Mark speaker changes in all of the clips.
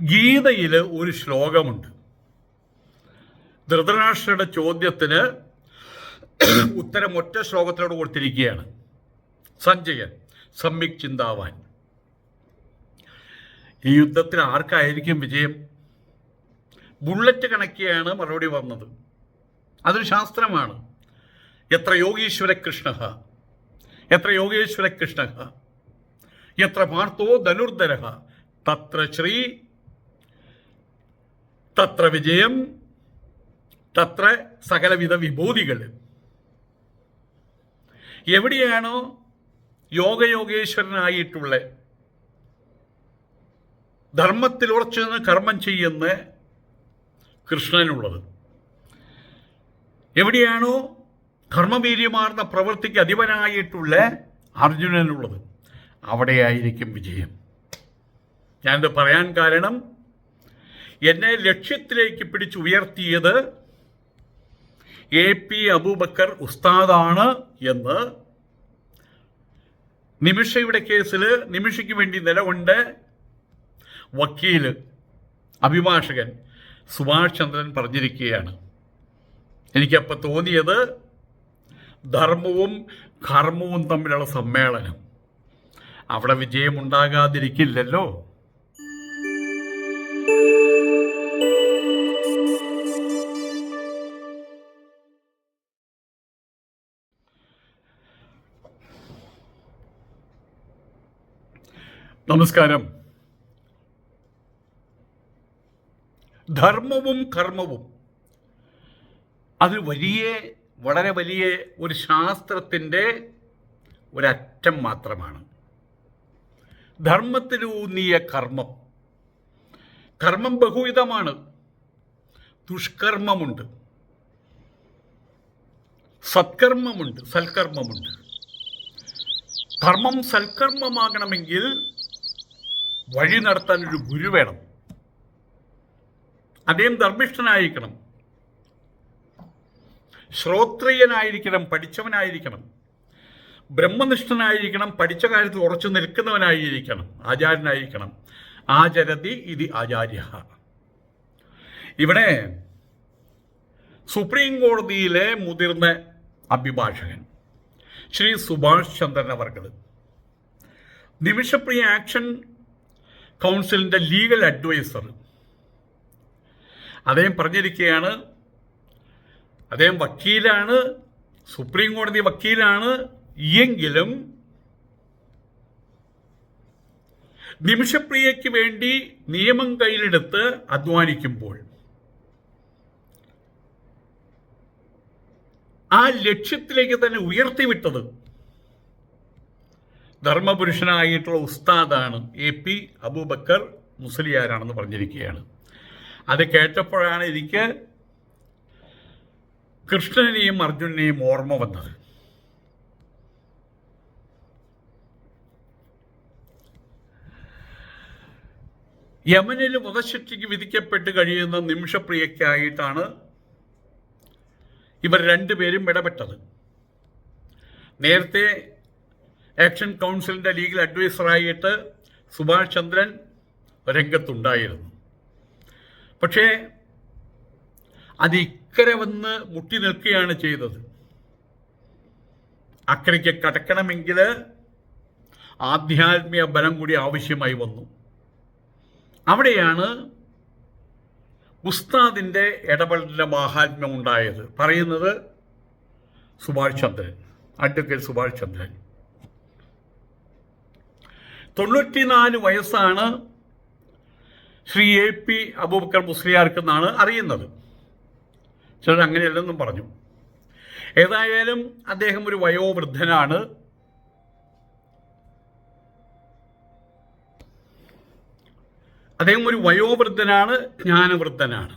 Speaker 1: ഗീതയിൽ ഒരു ശ്ലോകമുണ്ട്. ധൃതരാഷ്ട്രയുടെ ചോദ്യത്തിന് ഉത്തരം ഒറ്റ ശ്ലോകത്തിലോട് കൊടുത്തിരിക്കുകയാണ്. സഞ്ജയൻ സമ്യക് ചിന്താവാൻ. ഈ യുദ്ധത്തിൽ ആർക്കായിരിക്കും വിജയം? ബുള്ളറ്റ് കണക്കിയാണ് മറുപടി വന്നത്. അതൊരു ശാസ്ത്രമാണ്. എത്ര യോഗീശ്വര കൃഷ്ണ എത്ര യോഗേശ്വര കൃഷ്ണ എത്ര പാർത്ഥോ ധനുർധര തത്ര ശ്രീ തത്ര വിജയം തത്ര സകലവിധ വിഭൂതികൾ. എവിടെയാണോ യോഗയോഗേശ്വരനായിട്ടുള്ള ധർമ്മത്തിൽ ഉറച്ചു നിന്ന് കർമ്മം ചെയ്യുന്ന കൃഷ്ണനുള്ളത്. എവിടെയാണോ കർമ്മവീര്യമാർന്ന പ്രവൃത്തിക്ക് അധിപനായിട്ടുള്ള അർജുനനുള്ളത്. അവിടെയായിരിക്കും വിജയം. ഞാനിത് പറയാൻ കാരണം എന്നെ ലക്ഷ്യത്തിലേക്ക് പിടിച്ചുയർത്തിയത് എ പി അബൂബക്കർ ഉസ്താദാണ് എന്ന് നിമിഷയുടെ കേസിൽ നിമിഷയ്ക്ക് വേണ്ടി നിലകൊണ്ട് വക്കീൽ അഭിഭാഷകൻ സുഭാഷ് ചന്ദ്രൻ പറഞ്ഞിരിക്കുകയാണ്. എനിക്കപ്പോൾ തോന്നിയത് ധർമ്മവും കർമ്മവും തമ്മിലുള്ള സമ്മേളനം. അവിടെ വിജയമുണ്ടാകാതിരിക്കില്ലല്ലോ. നമസ്കാരം. ധർമ്മവും കർമ്മവും. അത് വലിയ വളരെ വലിയ ഒരു ശാസ്ത്രത്തിന്റെ ഒരറ്റം മാത്രമാണ്. ധർമ്മത്തിലൂന്നിയ കർമ്മം. കർമ്മം ബഹുവിധമാണ്. ദുഷ്കർമ്മമുണ്ട്. സത്കർമ്മമുണ്ട് സൽക്കർമ്മമുണ്ട് ധർമ്മം സൽക്കർമ്മമാകണമെങ്കിൽ വഴി നടത്താൻ ഒരു ഗുരു വേണം. അദ്ദേഹം ധർമ്മിഷ്ഠനായിരിക്കണം. ശ്രോത്രിയനായിരിക്കണം പഠിച്ചവനായിരിക്കണം. ബ്രഹ്മനിഷ്ഠനായിരിക്കണം പഠിച്ച കാര്യത്തിൽ ഉറച്ചു നിൽക്കുന്നവനായിരിക്കണം ആചാര്യനായിരിക്കണം. ആചരതി ഇത് ആചാര്യ. ഇവിടെ സുപ്രീം കോടതിയിലെ മുതിർന്ന അഭിഭാഷകൻ ശ്രീ സുഭാഷ് ചന്ദ്രൻ അവർകൾ നിമിഷപ്രിയ ആക്ഷൻ കൗൺസിലിന്റെ ലീഗൽ അഡ്വൈസർ. അദ്ദേഹം പറഞ്ഞിരിക്കുകയാണ് അദ്ദേഹം വക്കീലാണ് സുപ്രീം കോടതി വക്കീലാണ് എങ്കിലും നിമിഷപ്രിയയ്ക്ക് വേണ്ടി നിയമം കയ്യിലെടുത്ത് അധ്വാനിക്കുമ്പോൾ ആ ലക്ഷ്യത്തിലേക്ക് തന്നെ ഉയർത്തിവിട്ടത് ധർമ്മപുരുഷനായിട്ടുള്ള ഉസ്താദാണ് എ പി അബൂബക്കർ മുസ്ലിയാരാണെന്ന് പറഞ്ഞിരിക്കുകയാണ്. അത് കേട്ടപ്പോഴാണ് എനിക്ക് കൃഷ്ണനെയും അർജുനനെയും ഓർമ്മ വന്നത്. യമനിൽ വധശിക്ഷയ്ക്ക് വിധിക്കപ്പെട്ട് കഴിയുന്ന നിമിഷപ്രിയയ്ക്കായിട്ടാണ് ഇവർ രണ്ടുപേരും ഇടപെട്ടത്. നേരത്തെ ആക്ഷൻ കൗൺസിലിന്റെ ലീഗൽ അഡ്വൈസറായിട്ട് സുഭാഷ് ചന്ദ്രൻ രംഗത്തുണ്ടായിരുന്നു. പക്ഷേ അത് ഇക്കരെ വന്ന് മുട്ടി നിൽക്കുകയാണ് ചെയ്തത്. അക്കരയ്ക്ക് കടക്കണമെങ്കിൽ ആധ്യാത്മിക ബലം കൂടി ആവശ്യമായി വന്നു. അവിടെയാണ് ഉസ്താദിന്റെ ഇടപെടലിന്റെ മാഹാത്മ്യം ഉണ്ടായത്. പറയുന്നത് സുഭാഷ് ചന്ദ്രൻ അഡ്വക്കേറ്റ് സുഭാഷ് ചന്ദ്രൻ. തൊണ്ണൂറ്റിനാല് വയസ്സാണ് ശ്രീ എ പി അബൂബക്കർ മുസ്ലിയാർക്കെന്നാണ് അറിയുന്നത്. ചിലർ അങ്ങനെയല്ലെന്നും പറഞ്ഞു. ഏതായാലും അദ്ദേഹം ഒരു വയോവൃദ്ധനാണ്. അദ്ദേഹം ഒരു വയോവൃദ്ധനാണ് ജ്ഞാനവൃദ്ധനാണ്.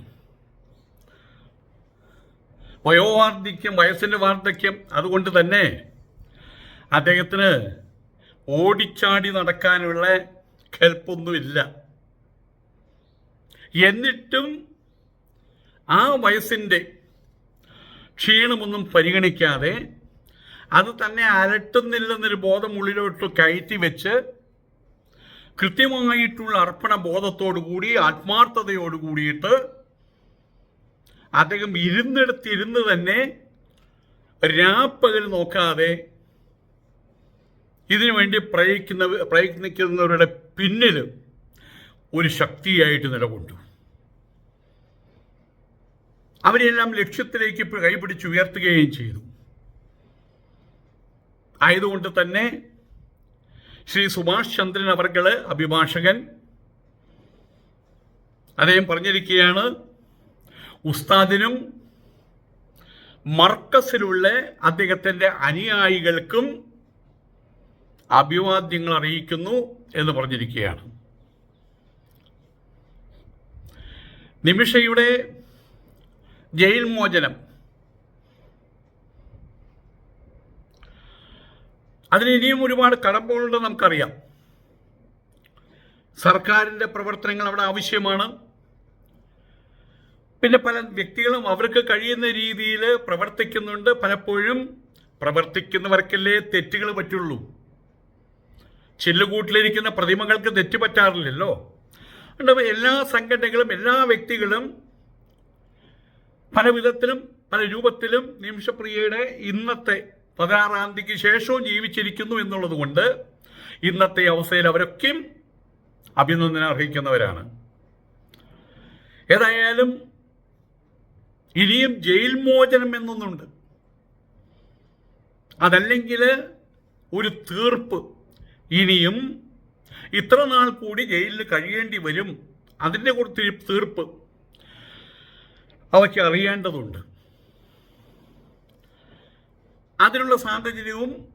Speaker 1: വയോവാർദ്ധക്യം വയസ്സിന്റെ വാർദ്ധക്യം അതുകൊണ്ട് തന്നെ അദ്ദേഹത്തിന് ഓടിച്ചാടി നടക്കാനുള്ള കെൽപ്പൊന്നുമില്ല എന്നിട്ടും ആ വയസ്സിന്റെ ക്ഷീണമൊന്നും പരിഗണിക്കാതെ അത് തന്നെ അലട്ടുന്നില്ലെന്നൊരു ബോധം ഉള്ളിലോട്ട് കയറ്റി വെച്ച് കൃത്യമായിട്ടുള്ള അർപ്പണ ബോധത്തോടു കൂടി ആത്മാർത്ഥതയോടു കൂടിയിട്ട് അദ്ദേഹം ഇരുന്നിടത്തിരുന്ന് തന്നെ രാപ്പകൽ നോക്കാതെ ഇതിനു വേണ്ടി പ്രയത്നിക്കുന്ന പ്രയത്നിക്കുന്നവരുടെ പിന്നിൽ ഒരു ശക്തിയായിട്ട് നിലകൊണ്ടു. അവരെല്ലാം ലക്ഷ്യത്തിലേക്ക് കൈപിടിച്ച് ഉയർത്തുകയും ചെയ്തു. ആയതുകൊണ്ട് തന്നെ ശ്രീ സുഭാഷ് ചന്ദ്രൻ അവർകൾ അഭിഭാഷകൻ. അദ്ദേഹം പറഞ്ഞിരിക്കുകയാണ് ഉസ്താദിനും മർക്കസിലുള്ള അദ്ദേഹത്തിന്റെ അനുയായികൾക്കും അഭിവാദ്യങ്ങൾ അറിയിക്കുന്നു എന്ന് പറഞ്ഞിരിക്കുകയാണ്. നിമിഷയുടെ ജയിൽ മോചനം. അതിന് ഇനിയും ഒരുപാട് കടമ്പകളുണ്ട് നമുക്കറിയാം. സർക്കാരിന്റെ പ്രവർത്തനങ്ങൾ അവിടെ ആവശ്യമാണ്. പിന്നെ പല വ്യക്തികളും അവർക്ക് കഴിയുന്ന രീതിയിൽ പ്രവർത്തിക്കുന്നുണ്ട്. പലപ്പോഴും പ്രവർത്തിക്കുന്നവർക്കല്ലേ തെറ്റുകൾ പറ്റുള്ളൂ. ചില്ലുകൂട്ടിലിരിക്കുന്ന പ്രതിമകൾക്ക് തെറ്റുപറ്റാറില്ലല്ലോ. അതുകൊണ്ട് എല്ലാ സംഘടനകളും എല്ലാ വ്യക്തികളും പല വിധത്തിലും പല രൂപത്തിലും നിമിഷപ്രിയയുടെ ഇന്നത്തെ പതിനാറാം തീയതിക്ക് ശേഷവും ജീവിച്ചിരിക്കുന്നു എന്നുള്ളത് കൊണ്ട് ഇന്നത്തെ അവസ്ഥയിൽ അവരൊക്കെയും അഭിനന്ദനം അർഹിക്കുന്നവരാണ്. ഏതായാലും ഇനിയും ജയിൽ മോചനം എന്നൊന്നുണ്ട്. അതല്ലെങ്കിൽ ഒരു തീർപ്പ് ഇനിയും ഇത്ര നാൾ കൂടി ജയിലിൽ കഴിയേണ്ടി വരും. അതിന്റെ കൂടെ തീർപ്പ് അവയ്ക്ക് അറിയേണ്ടതുണ്ട്. അതിനുള്ള സാഹചര്യവും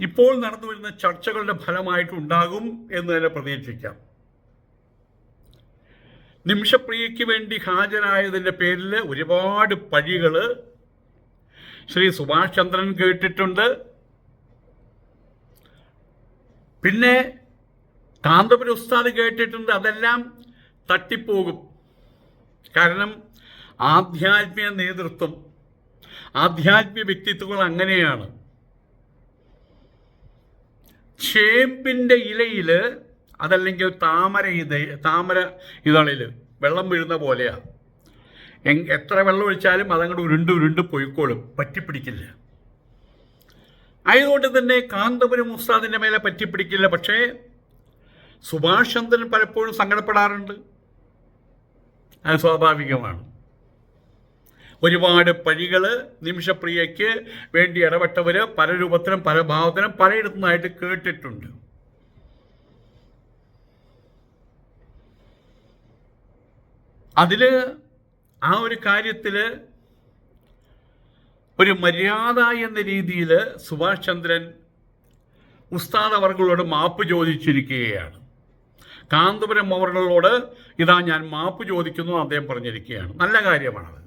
Speaker 1: ഇപ്പോൾ നടന്നു വരുന്ന ചർച്ചകളുടെ ഫലമായിട്ടുണ്ടാകും എന്ന് തന്നെ പ്രതീക്ഷിക്കാം. നിമിഷപ്രിയയ്ക്ക് വേണ്ടി ഹാജരായതിന്റെ പേരിൽ ഒരുപാട് പഴികൾ ശ്രീ സുഭാഷ് ചന്ദ്രൻ കേട്ടിട്ടുണ്ട്. പിന്നെ കാന്തപുര ഉസ്താദ് കേട്ടിട്ടുണ്ട് അതെല്ലാം തട്ടിപ്പോകും. കാരണം ആധ്യാത്മിക നേതൃത്വം ആധ്യാത്മിക വ്യക്തിത്വങ്ങൾ അങ്ങനെയാണ്. ചേമ്പിന്റെ ഇലയിൽ അതല്ലെങ്കിൽ താമര ഇത താമര ഇതളിൽ വെള്ളം വീഴുന്ന പോലെയാണ് എത്ര വെള്ളം ഒഴിച്ചാലും അതങ്ങോട്ട് ഉരുണ്ട് ഉരുണ്ട് പൊയ്ക്കോളും പറ്റിപ്പിടിക്കില്ല ആയതുകൊണ്ട് തന്നെ കാന്തപുരം ഉസ്താദിന്റെ മേലെ പറ്റിപ്പിടിക്കില്ല. പക്ഷേ സുഭാഷ് ചന്ദ്രൻ പലപ്പോഴും സങ്കടപ്പെടാറുണ്ട്. അത് സ്വാഭാവികമാണ്. ഒരുപാട് പഴികൾ നിമിഷപ്രിയയ്ക്ക് വേണ്ടി ഇടപെട്ടവർ പല രൂപത്തിലും പല ഭാവത്തിലും പലയിടത്തുനിന്നായിട്ട് കേട്ടിട്ടുണ്ട്. അതിൽ ആ ഒരു കാര്യത്തിൽ ഒരു മര്യാദ എന്ന രീതിയിൽ സുഭാഷ് ചന്ദ്രൻ ഉസ്താദ് അവർകളോട് മാപ്പ് ചോദിച്ചിരിക്കുകയാണ്. കാന്തപുരം അവർകളോട് ഇതാ ഞാൻ മാപ്പ് ചോദിക്കുന്നു അദ്ദേഹം പറഞ്ഞിരിക്കുകയാണ്. നല്ല കാര്യമാണത്.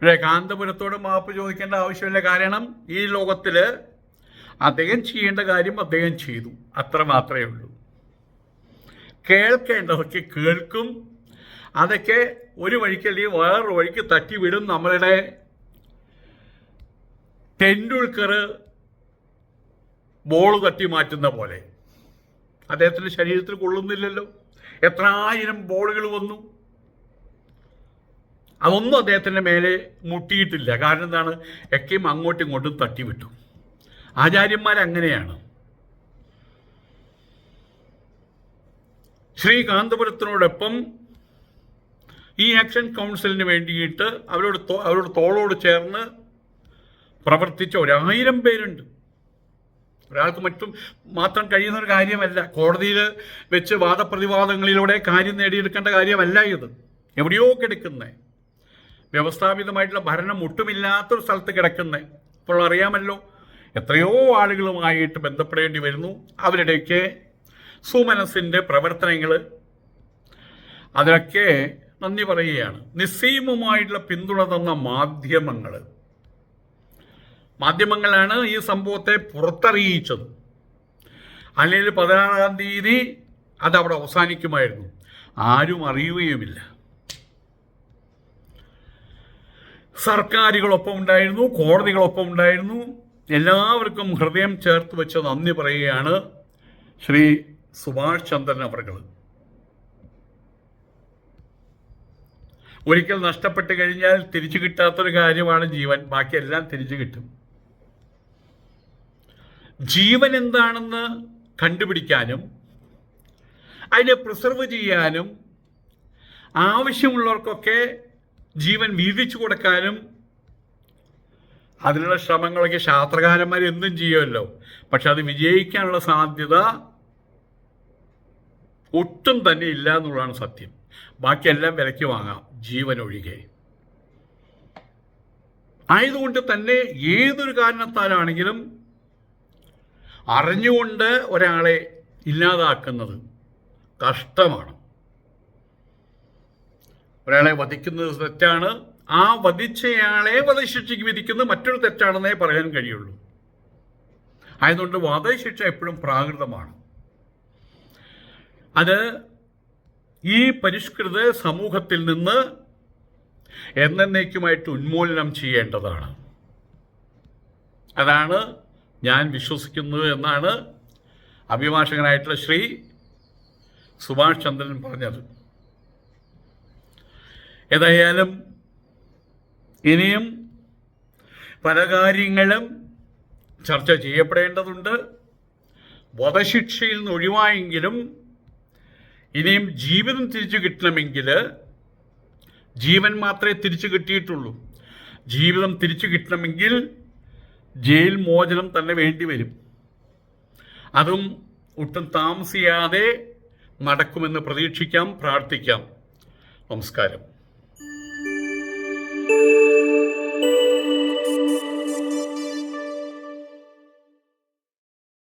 Speaker 1: പക്ഷേ കാന്തപുരത്തോട് മാപ്പ് ചോദിക്കേണ്ട ആവശ്യമില്ല. കാരണം ഈ ലോകത്തിൽ അദ്ദേഹം ചെയ്യേണ്ട കാര്യം അദ്ദേഹം ചെയ്തു. അത്ര മാത്രമേ ഉള്ളൂ. കേൾക്കേണ്ടതൊക്കെ കേൾക്കും അതൊക്കെ ഒരു വഴിക്ക് അല്ലെങ്കിൽ വേറൊരു വഴിക്ക് തട്ടിവിടും നമ്മളുടെ ടെൻഡുൽക്കർ ബോൾ തട്ടി മാറ്റുന്ന പോലെ. അദ്ദേഹത്തിന്റെ ശരീരത്തിൽ കൊള്ളുന്നില്ലല്ലോ. എത്ര ആയിരം ബോളുകൾ വന്നു. അതൊന്നും അദ്ദേഹത്തിന്റെ മേലെ മുട്ടിയിട്ടില്ല. കാരണം എന്താണ്? എക്കയും അങ്ങോട്ടും ഇങ്ങോട്ടും തട്ടിവിട്ടു ആചാര്യന്മാരങ്ങനെയാണ് ശ്രീ കാന്തപുരത്തിനോടൊപ്പം ഈ ആക്ഷൻ കൗൺസിലിന് വേണ്ടിയിട്ട് അവരോട് അവരോട് തോളോട് ചേർന്ന് പ്രവർത്തിച്ച ഒരായിരം പേരുണ്ട്. ഒരാൾക്ക് മറ്റും മാത്രം കഴിയുന്ന ഒരു കാര്യമല്ല. കോടതിയിൽ വെച്ച് വാദപ്രതിവാദങ്ങളിലൂടെ കാര്യം നേടിയെടുക്കേണ്ട കാര്യമല്ല ഇത്. എവിടെയോ കിടക്കുന്നത് വ്യവസ്ഥാപിതമായിട്ടുള്ള ഭരണം ഒട്ടുമില്ലാത്തൊരു സ്ഥലത്ത് കിടക്കുന്നത് ഇപ്പോൾ അറിയാമല്ലോ എത്രയോ ആളുകളുമായിട്ട് ബന്ധപ്പെടേണ്ടി വരുന്നു. അവരുടെയൊക്കെ സുമനസിന്റെ പ്രവർത്തനങ്ങൾ അതിനൊക്കെ നന്ദി പറയുകയാണ്. നിസ്സീമുമായിട്ടുള്ള പിന്തുണ തന്ന മാധ്യമങ്ങൾ മാധ്യമങ്ങളാണ് ഈ സംഭവത്തെ പുറത്തറിയിച്ചത്. അല്ലെങ്കിൽ പതിനാറാം തീയതി അത് അവിടെ അവസാനിക്കുമായിരുന്നു. ആരും അറിയുകയുമില്ല. സർക്കാരുകളൊപ്പം ഉണ്ടായിരുന്നു കോടതികളൊപ്പം ഉണ്ടായിരുന്നു. എല്ലാവർക്കും ഹൃദയം ചേർത്ത് വെച്ച് നന്ദി പറയുകയാണ് ശ്രീ സുഭാഷ് ചന്ദ്രൻ അവർകൾ ഒരിക്കൽ നഷ്ടപ്പെട്ട് കഴിഞ്ഞാൽ തിരിച്ചു കിട്ടാത്തൊരു കാര്യമാണ് ജീവൻ. ബാക്കിയെല്ലാം തിരിച്ചു കിട്ടും. ജീവൻ എന്താണെന്ന് കണ്ടുപിടിക്കാനും അതിനെ പ്രിസർവ് ചെയ്യാനും ആവശ്യമുള്ളവർക്കൊക്കെ ജീവൻ വീതിച്ചു കൊടുക്കാനും അതിനുള്ള ശ്രമങ്ങളൊക്കെ ശാസ്ത്രകാരന്മാർ എന്തും ചെയ്യുമല്ലോ. പക്ഷെ അത് വിജയിക്കാനുള്ള സാധ്യത ഒട്ടും തന്നെ ഇല്ല എന്നുള്ളതാണ് സത്യം. ബാക്കിയെല്ലാം വിലയ്ക്ക് വാങ്ങാം. ജീവൻ ഒഴികെ ആയതുകൊണ്ട് തന്നെ ഏതൊരു കാരണത്താലാണെങ്കിലും അറിഞ്ഞുകൊണ്ട് ഒരാളെ ഇല്ലാതാക്കുന്നത് കഷ്ടമാണ്. ഒരാളെ വധിക്കുന്നത് തെറ്റാണ്. ആ വധിച്ചയാളെ വധശിക്ഷയ്ക്ക് വിധിക്കുന്നത് മറ്റൊരു തെറ്റാണെന്നേ പറയാൻ കഴിയുള്ളൂ. ആയതുകൊണ്ട് വധശിക്ഷ എപ്പോഴും പ്രാകൃതമാണ്. അത് ഈ പരിഷ്കൃത സമൂഹത്തിൽ നിന്ന് എന്നേക്കുമായിട്ട് ഉന്മൂലനം ചെയ്യേണ്ടതാണ്. അതാണ് ഞാൻ വിശ്വസിക്കുന്നത് എന്നാണ് അഭിഭാഷകനായിട്ടുള്ള ശ്രീ സുഭാഷ് ചന്ദ്രൻ പറഞ്ഞത്. ഏതായാലും ഇനിയും പല കാര്യങ്ങളും ചർച്ച ചെയ്യപ്പെടേണ്ടതുണ്ട്. വധശിക്ഷയിൽ നിന്ന് ഒഴിവായെങ്കിലും ഇനിയും ജീവിതം തിരിച്ചു കിട്ടണമെങ്കിൽ ജീവൻ മാത്രമേ തിരിച്ചു കിട്ടിയിട്ടുള്ളൂ. ജീവിതം തിരിച്ചു കിട്ടണമെങ്കിൽ ജയിൽ മോചനം തന്നെ വേണ്ടി വരും. അതും ഒട്ടും താമസിയാതെ നടക്കുമെന്ന് പ്രതീക്ഷിക്കാം പ്രാർത്ഥിക്കാം. നമസ്കാരം.